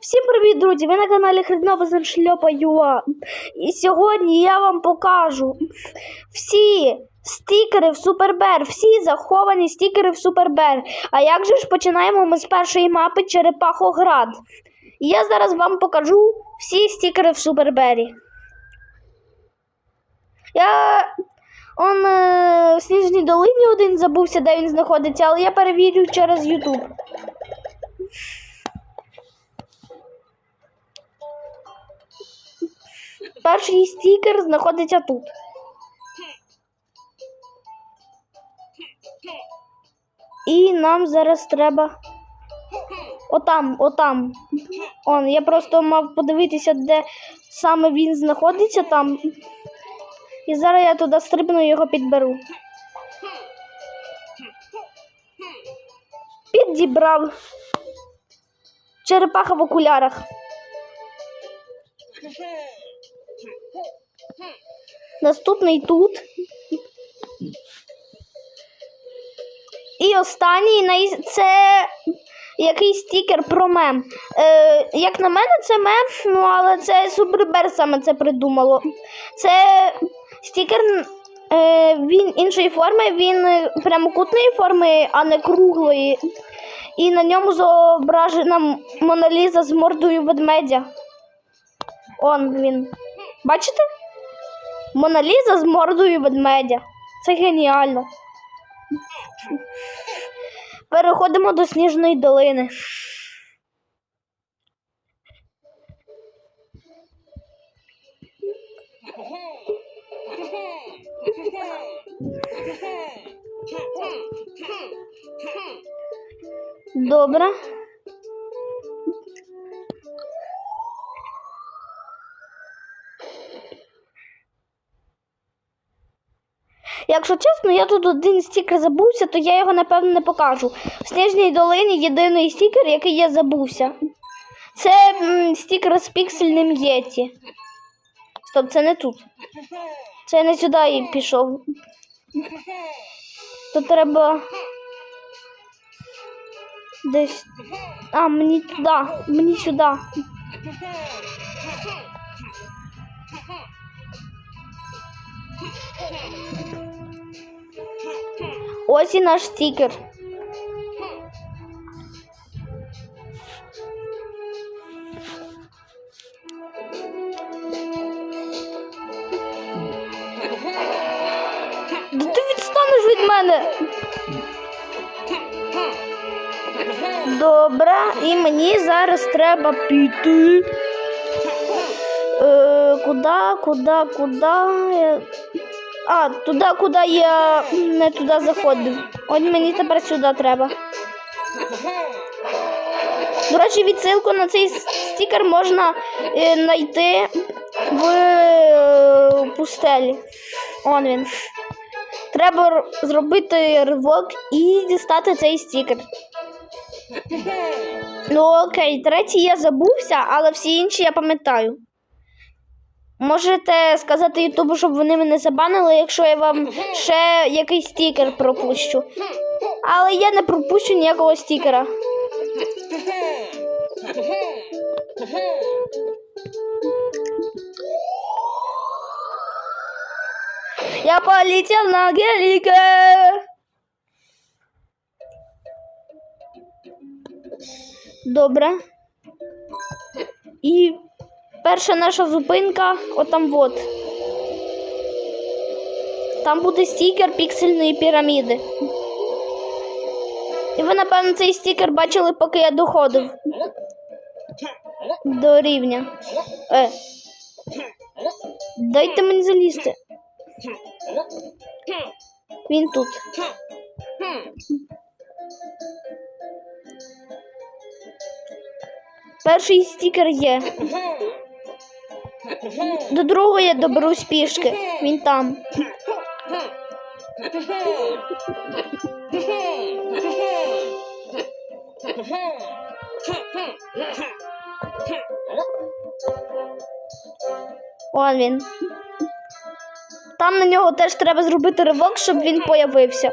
Всім привіт, друзі! Ви на каналі Хренова Шльопа Юа. І сьогодні я вам покажу всі стікери в Супербер, всі заховані стікери в Супербер. А як же ж починаємо ми з першої мапи Черепахоград? І я зараз вам покажу всі стікери в Супербері. Я он е, в Сніжній долині один забувся, де він знаходиться, але я перевірю через YouTube. Перший стікер знаходиться тут. І нам зараз треба. Отам, отам. Он, я просто мав подивитися, де саме він знаходиться там. І зараз я туди стрибну і його підберу. Підібрав. Черепаха в окулярах. Наступний тут. І останній це якийсь стікер про мем. Е, як на мене, це мем, ну але це Супербер саме це придумало. Це стікер. Е, він іншої форми, він прямокутної форми, а не круглої. І на ньому зображена Моналіза з мордою ведмедя. Он він. Бачите? Моналіза з мордою ведмедя. Це геніально. Переходимо до сніжної долини. Добре. Якщо чесно, я тут один стікер забувся, то я його напевно не покажу. В Сніжній долині єдиний стікер, який я забувся. Це м, стікер з піксельним єті. Стоп, це не тут. Це я не сюди і пішов. Тут треба. Десь. А, мені туди, мені сюди. Ось і наш стікер. Да ти відстанеш від мене. Добре, і мені зараз треба піти. Е, куди, куди, куди? Я- А, туди, куди я не туди заходив. От мені тепер сюди треба. До речі, відсилку на цей стікер можна е, знайти в е, пустелі. Он він. Треба зробити ривок і дістати цей стікер. Ну окей, третій я забувся, але всі інші я пам'ятаю. Можете сказати Ютубу, щоб вони мене забанили, якщо я вам ще якийсь стікер пропущу. Але я не пропущу ніякого стікера. Я полетел на гелике. Добре. І перша наша зупинка отам от. Там буде стікер піксельної піраміди. І ви, напевно, цей стікер бачили, поки я доходив до рівня. Е. Дайте мені залізти. Він тут. Перший стікер є. До другого я доберусь пішки. Він там. Он він. Там на нього теж треба зробити ривок, щоб він появився.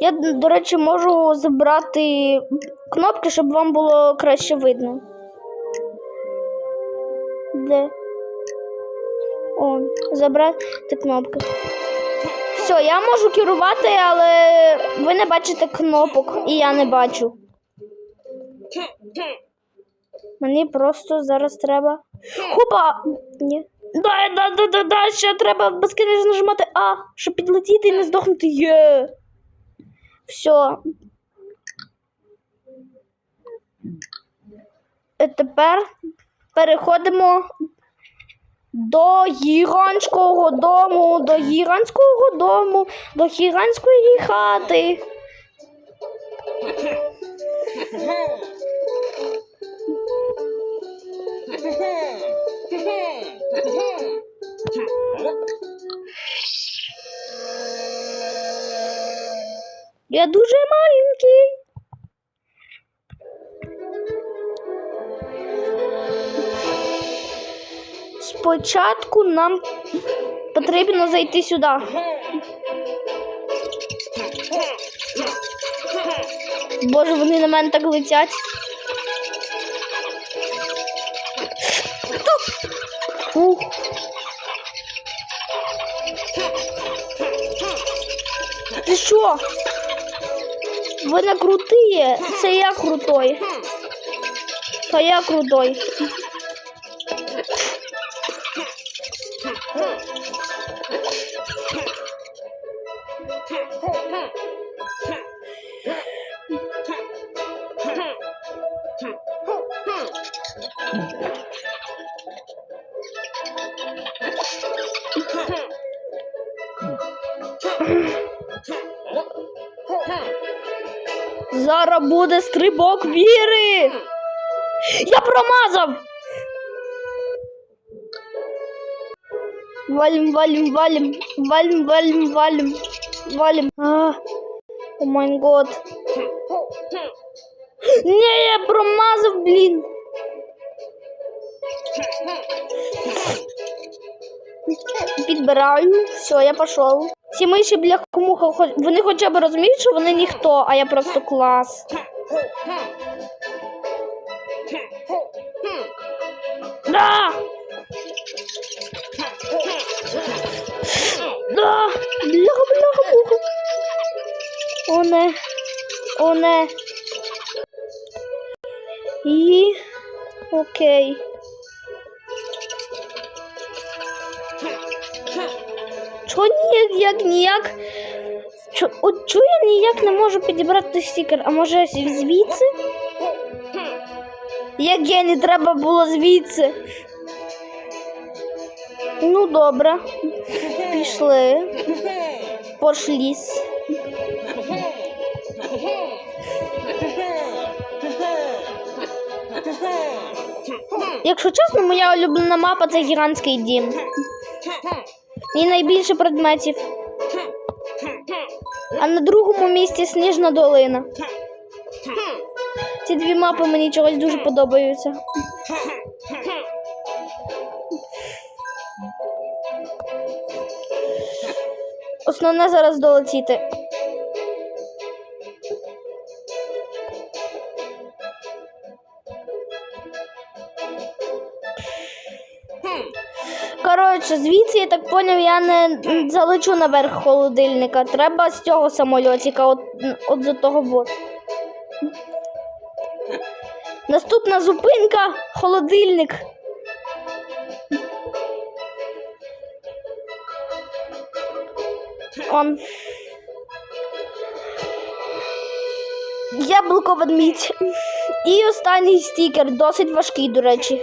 Я, до речі, можу забрати кнопки, щоб вам було краще видно. Де? О, забрати кнопки. Все, я можу керувати, але ви не бачите кнопок, і я не бачу. Мені просто зараз треба. Хопа! Ні. Да, да, да, да, да, ще треба безкінечно нажимати А, щоб підлетіти і не здохнути. Є. Все. І тепер переходимо до гігантського дому, до гігантського дому, до гігантської хати. Я дуже маленький. Спочатку нам потрібно зайти сюди. Боже, вони на мене так летять. Ух. Ти що? Ви не круті, це я крутой. Та я крутой. Зараз буде стрибок віри. Я промазав. Валим, валим, валим, валим, валим, валим, валим. А, о май год. Не, я промазав, блін. Підбираю. Все, я пішов. Ці миші блякмуха, хо- вони хоча б розуміють, що вони ніхто, а я просто клас. Да! Да! Бляха, бляха, муха. О, не. О, не. І... Окей. Чого ніяк, як ніяк? От чого я ніяк не можу підібрати стікер, а може звідси? Як я не треба було звідси? Ну, добре. Пішли. Пошліс. Якщо чесно, моя улюблена мапа це гігантський дім. І найбільше предметів. А на другому місці сніжна долина. Ці дві мапи мені чогось дуже подобаються. Основне зараз долетіти. Коротше, звідси я так поняв, я не залечу наверх холодильника. Треба з цього самольотика, от, от за того вот. Наступна зупинка холодильник. Он. Яблуко ведмідь. І останній стікер, досить важкий, до речі.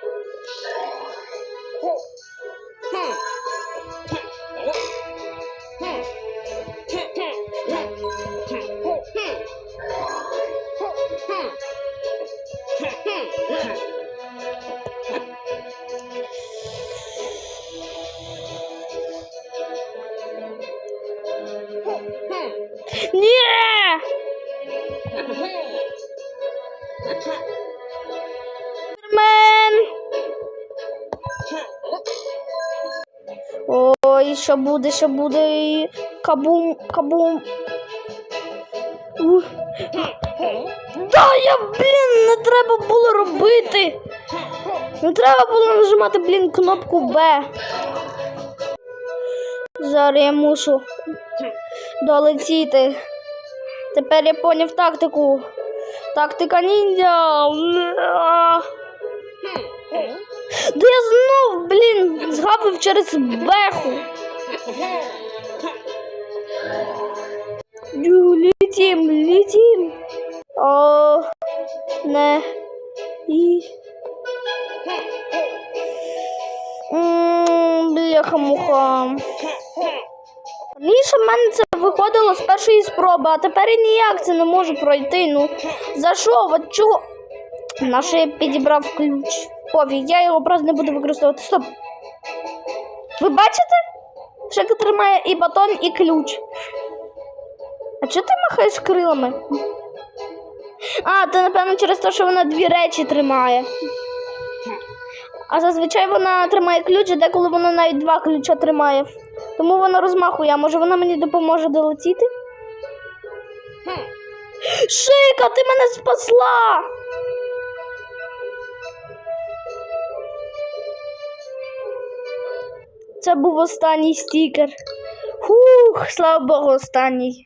Ой, що буде, що буде? Кабум, кабум. Да, я, блін, не треба було робити. Не треба було нажимати, блін, кнопку Б. Зараз я мушу долетіти. Тепер я поняв тактику. Тактика ніндзя. Да я знов, блін, згабив через беху. Ю, Літім, літім. О, не. І. Бляха-муха. Раніше в мене це виходило з першої спроби, а тепер я ніяк це не можу пройти. Ну, за що? От чого? Наше я підібрав ключ. Пофіг, я його просто не буду використовувати. Стоп. Ви бачите? Шека тримає і батон, і ключ. А чого ти махаєш крилами? А, це напевно через те, що вона дві речі тримає. А зазвичай вона тримає ключ, а деколи вона навіть два ключа тримає. Тому вона розмахує, а може вона мені допоможе долетіти? Шика, ти мене спасла! Це був останній стікер. Хух, слава Богу, останній.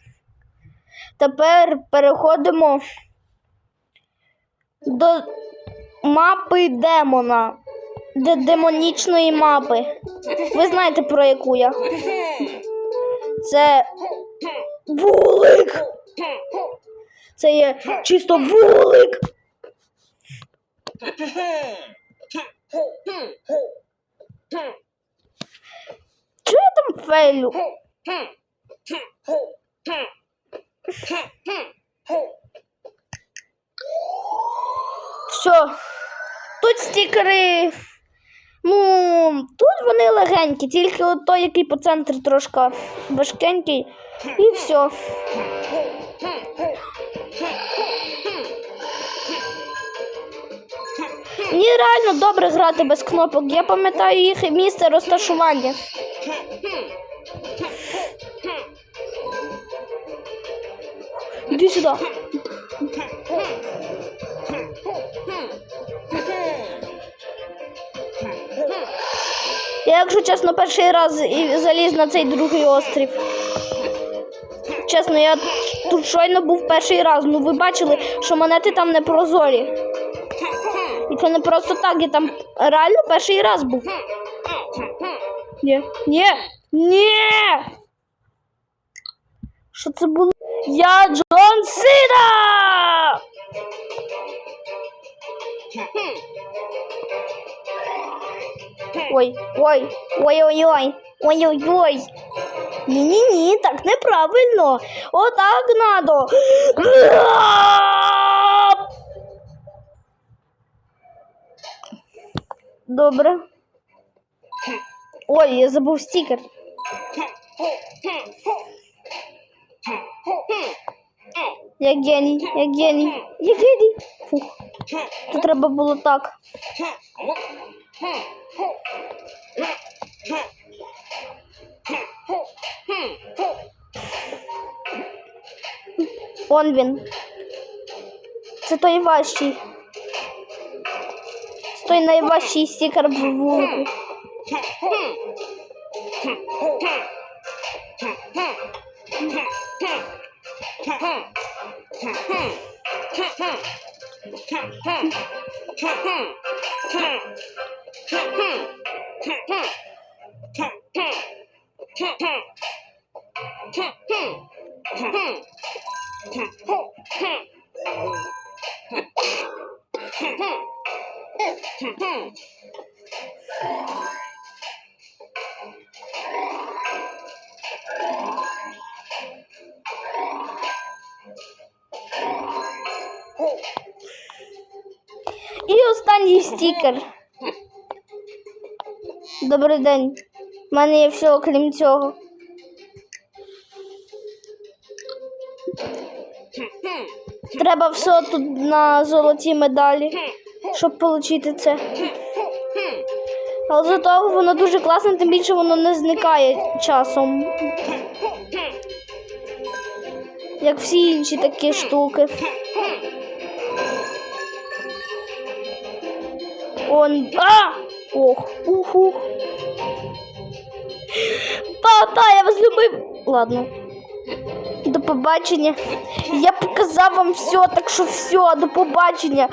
Тепер переходимо до мапи демона. До демонічної мапи. Ви знаєте, про яку я? Це вулик. Це є чисто вулик. Фейлю? Все. Тут стікери. Ну, тут вони легенькі, тільки от той, який по центрі трошки важкенький. І все. Мені реально добре грати без кнопок. Я пам'ятаю їх місце розташування. Іди сюди. Я, якщо чесно, перший раз заліз на цей другий острів. Чесно, я тут щойно був перший раз. Ну ви бачили, що монети там не прозорі. Це не просто так, я там реально перший раз був. Ні, ні, ні. Що це було? Я Джон Сина! Ой, ой, ой-ой-ой, ой-ой-ой. Ні-ні-ні, так неправильно. Отак надо. Добре. Ой, я забув стікер. Я геній, я геній, я геній. Фух. Тут треба було так. Он він. Це той важчий той найважчий стікер в вулику. І останній стікер. Добрий день. У мене є все окрім цього. Треба все тут на золоті медалі щоб отримати це. Але зато воно дуже класне, тим більше воно не зникає часом. Як всі інші такі штуки. Он. А! Ох, ух, ух. Та, я вас любив. Ладно. До побачення. Я показав вам все, так що все, до побачення.